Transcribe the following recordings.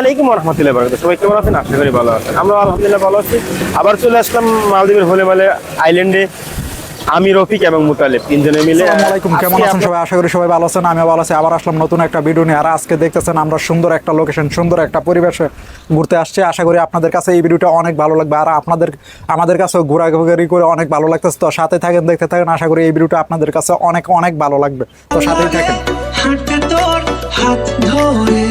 আলাইকুম রহমতুল্লাহ বারাকাতুহু। সবাই কেমন আছেন? আশা করি ভালো আছেন। আমরা আলহামদুলিল্লাহ ভালো আছি। আবার চলে আসলাম মালদ্বীপের হোলেমালে আইল্যান্ডে। আমি রফিক এবং মুতালেব তিনজনে মিলে আসসালামু আলাইকুম। কেমন আছেন সবাই? আশা করি সবাই ভালো আছেন আমিও ভালো আছি। আবার আসলাম নতুন একটা ভিডিও নিয়ে। আর আজকে দেখতেছেন আমরা সুন্দর একটা লোকেশন সুন্দর একটা পরিবেশে ঘুরতে আসছি। আশা করি আপনাদের কাছে এই ভিডিওটা অনেক ভালো লাগবে। আর আপনাদের আমাদের কাছেও ঘোরাঘুরি করে অনেক ভালো লাগতেছে। তো সাথে থাকেন দেখতে থাকেন। আশা করি এই ভিডিওটা আপনাদের কাছে অনেক অনেক ভালো লাগবে। তো সাথেই থাকেন। হাত ধরে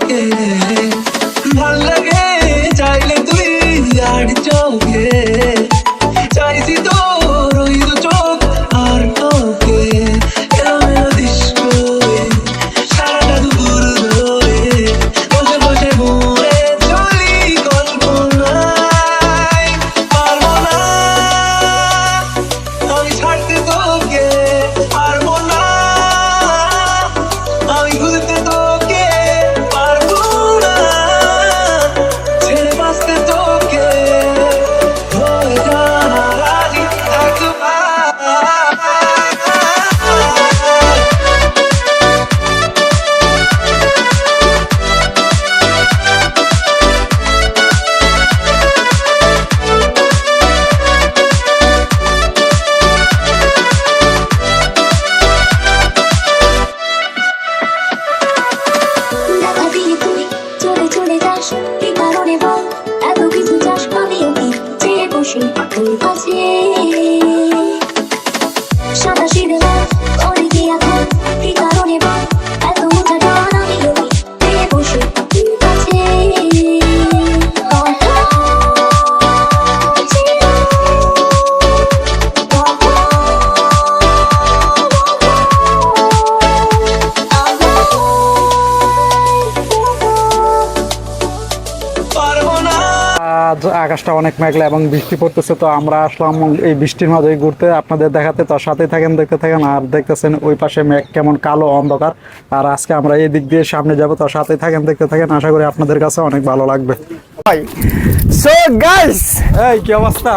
তোকে ভালো লাগে চাইলে তুই আর চোখে। আকাশটা অনেক মেঘলা এবং বৃষ্টি পড়তেছে তো আমরা আসলাম এই বৃষ্টির মাঝে ঘুরতে। আপনাদের দেখাতে তো সাথে থাকেন দেখতে থাকেন আর দেখতেছেন ওই পাশে মেঘ কেমন কালো অন্ধকার। আর আজকে আমরা এই দিক দিয়ে সামনে যাব তো সাথে থাকেন দেখতে থাকেন আশা করি আপনাদের কাছে অনেক ভালো লাগবে। সো গাইস এই কি অবস্থা?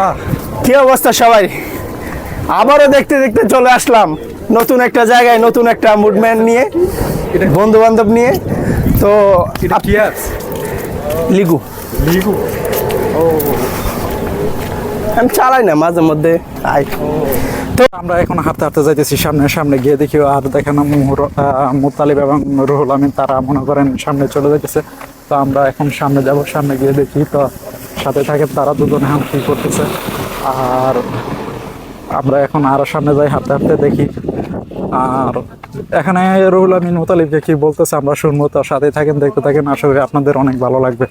কি অবস্থা সবাই? আবারও দেখতে দেখতে চলে আসলাম নতুন একটা জায়গায় নতুন একটা মুভমেন্ট নিয়ে বন্ধু বান্ধব নিয়ে। তো আছে লিগু। লিগু আমি চালাই না, মাঝে মধ্যে আই। তো আমরা এখন হাঁটতে হাঁটতে যাইতেছি সামনে সামনে গিয়ে দেখি, আর দেখেন মুতালিব এবং রুহুল আমিন, তারা মনে করেন সামনে চলে যাইতেছে। তো আমরা এখন সামনে যাব, সামনে গিয়ে দেখি, তো সাথে থাকেন তারা দুজনে হাম কি করতেছে। আর আমরা এখন আরও সামনে যাই, হাঁটতে হাঁটতে দেখি। আর এখানে রুহুল আমিন, মুতালিবকে কি বলতেছে আমরা শুনব, তো সাথে থাকেন, দেখতে থাকেন। আশা করি আপনাদের অনেক ভালো লাগবে।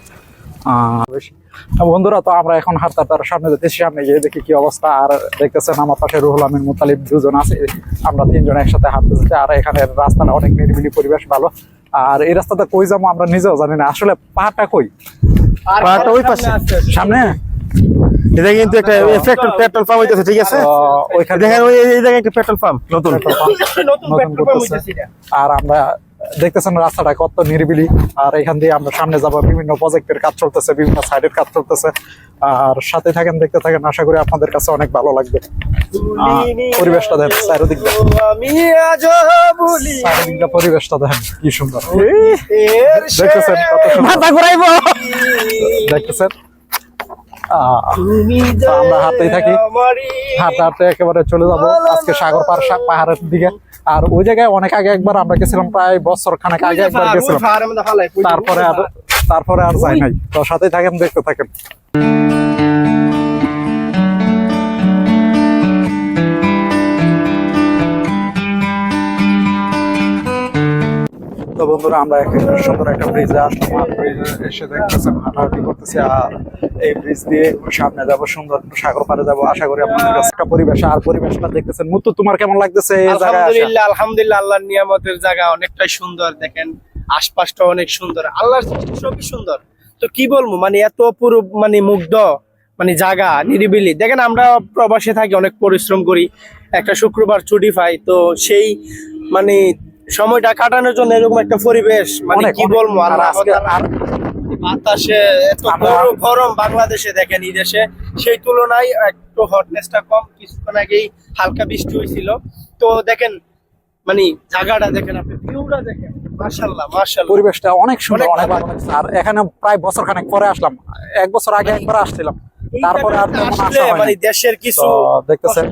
বন্ধুরা তো আমরা এখন হাঁটতে সামনে যেতেছি সামনে গিয়ে দেখি কি অবস্থা। আর দেখতেছেন আমার পাশে রুহুল আমিন মুতালিব দুজন আছে। আমরা তিনজন একসাথে হাঁটতেছি আর এখানে রাস্তাটা অনেক নিরিবিলি পরিবেশ ভালো। আর এই রাস্তাটা কই যাব আমরা নিজেও জানি না। আসলে পাহাড়টা কই? পাহাড়টা ওই পাশে। সামনে? এটা কিন্তু একটা এফেক্ট পেট্রোল পাম্প হইতেছে ঠিক আছে? ওইখানে দেখেন ওই জায়গায় একটা পেট্রোল পাম্প নতুন। নতুন আর আমরা দেখতেছেন রাস্তাটা কত নিরিবিলি আর এখান দিয়ে আমরা সামনে যাব বিভিন্ন প্রজেক্টের কাজ চলতেছে বিভিন্ন সাইডের কাজ চলতেছে। আর সাথে থাকেন দেখতে থাকেন আশা করি আপনাদের কাছে অনেক ভালো লাগবে। পরিবেশটা দেখেন বলি। চারিদিকটা পরিবেশটা দেখেন কি সুন্দর। দেখতেছেন কত সুন্দর। দেখতেছেন? আমরা হাঁটতেই থাকি। হাঁটতে হাঁটতে একেবারে চলে যাব। আজকে সাগর পার পাহাড়ের দিকে। আর ওই জায়গায় অনেক আগে একবার আমরা গেছিলাম প্রায় বছর খানেক আগে একবার গেছিলাম। তারপরে আর তারপরে আর যাই নাই। তো সাথে থাকেন দেখতে থাকেন। বন্ধুরা, আমরা একটা সুন্দর একটা ব্রিজে আসলাম। আর ব্রিজে এসে দেখতেছেন, হাঁটাহাঁটি করতেছি। আর এই ব্রিজ দিয়ে সামনে যাব, সুন্দর সাগর পাড়ে যাব। আশা করি আপনাদের কাছে একটা পরিবেশ, আর পরিবেশটা দেখতেছেন। মুত্তু, তোমার কেমন লাগতেছে? আলহামদুলিল্লাহ আলহামদুলিল্লাহ, আল্লাহর নিয়ামতের জায়গা অনেকটাই সুন্দর, দেখেন। আশপাশটা অনেক সুন্দর। আল্লাহর সৃষ্টি সবই সুন্দর। তো কি বলব মানে এত পুরো মানে মুগ্ধ মানে জায়গা, নিরিবিলি। দেখেন, আমরা প্রবাসে থাকি, অনেক পরিশ্রম করি। একটা শুক্রবার ছুটি পাই, তো সেই মানে সময়টা কাটানোর জন্য এরকম একটা পরিবেশ মানে কি বলব আর বাতাসে এত গরম বাংলাদেশে দেখেন এই দেশে। সেই তুলনায় একটু হটনেসটা কম কিছুক্ষণ আগেই হালকা বৃষ্টি হয়েছিল। তো দেখেন মানে জায়গাটা দেখেন আপনি ভিউটা দেখেন পরিবেশটা অনেক সুন্দর অনেক ভালো। আর এখানে প্রায় বছর খানেক পরে আসলাম। এক বছর আগে একবার আসছিলাম। তারপরে আর মানে দেশের কিছু দেখতেছেন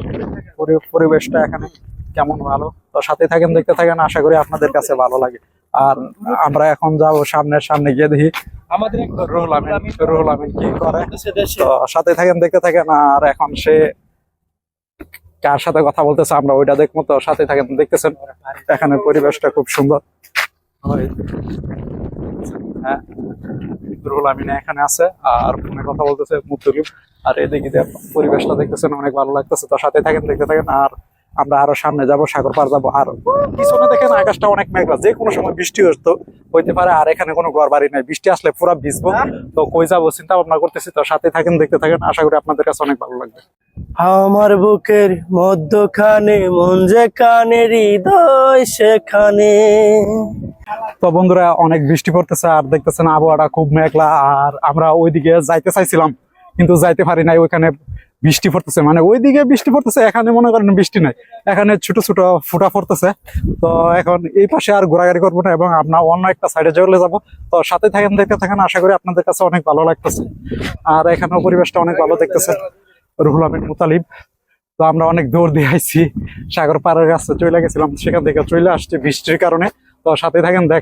পরিবেশটা এখানে কেমন ভালো? তো সাথে থাকেন দেখতে থাকেন আশা করি আপনাদের কাছে ভালো লাগে। আর আমরা এখন যাব সামনের সামনে গিয়ে দেখি আমাদের রুহুল আমিন রুহুল আমিন কি করে? দেশে দেশে। তো সাথে থাকেন দেখতে থাকেন আর এখন সে কার সাথে কথা বলতেছে আমরা ওইটা দেখব। তো সাথে থাকেন দেখতেছেন এখানে পরিবেশটা খুব সুন্দর। হ্যাঁ রুহুল আমিন এখানে আছে আর ফোনে কথা বলতেছে মুতুলিম আর এদিকে পরিবেশটা দেখতেছেন অনেক ভালো লাগতেছে। তো সাথে থাকেন দেখতে থাকেন আর আমরা আরও সামনে যাব সাগর পার যাব। আরও পিছনে দেখেন আকাশটা অনেক মেঘলা যে কোনো সময় বৃষ্টি হতো হইতে পারে আর এখানে কোনো ঘর বাড়ি নাই। বৃষ্টি আসলে পুরো ভিজবো। তো কই যাব চিন্তা ভাবনা করতেছি। তো সাথে থাকেন দেখতে থাকেন। আশা করি আপনাদের কাছে অনেক ভালো লাগবে। আমার বুকের মধ্যখানে মন যে কানে হৃদয় সেখানে। তো বন্ধুরা অনেক বৃষ্টি পড়তেছে আর দেখতেছেন আবহাওয়াটা খুব মেঘলা। আর আমরা ওইদিকে যাইতে চাইছিলাম কিন্তু যাইতে পারি নাই। ওইখানে বৃষ্টি পড়তেছে মানে ওইদিকে বৃষ্টি পড়তেছে, এখানে মনে করেন বৃষ্টি নাই। এখানে ছোট ছোট ফুটা পড়তেছে। তো এখন এই পাশে আর ঘোরাঘুরি করব না এবং আমরা অন্য একটা সাইডে চলে যাব। তো সাথে থাকেন, দেখতে থাকেন, আশা করি আপনাদের কাছে অনেক ভালো লাগতেছে। আর এখানেও পরিবেশটা অনেক ভালো দেখতেছে, রুহুল আমিন মুতালিব। তো আমরা অনেক দৌড় দিয়ে আইছি, সাগর পাড়ের কাছে চলে গেছিলাম, সেখান থেকে চলে আসছি বৃষ্টির কারণে। তো সাথে থাকেন, দেখ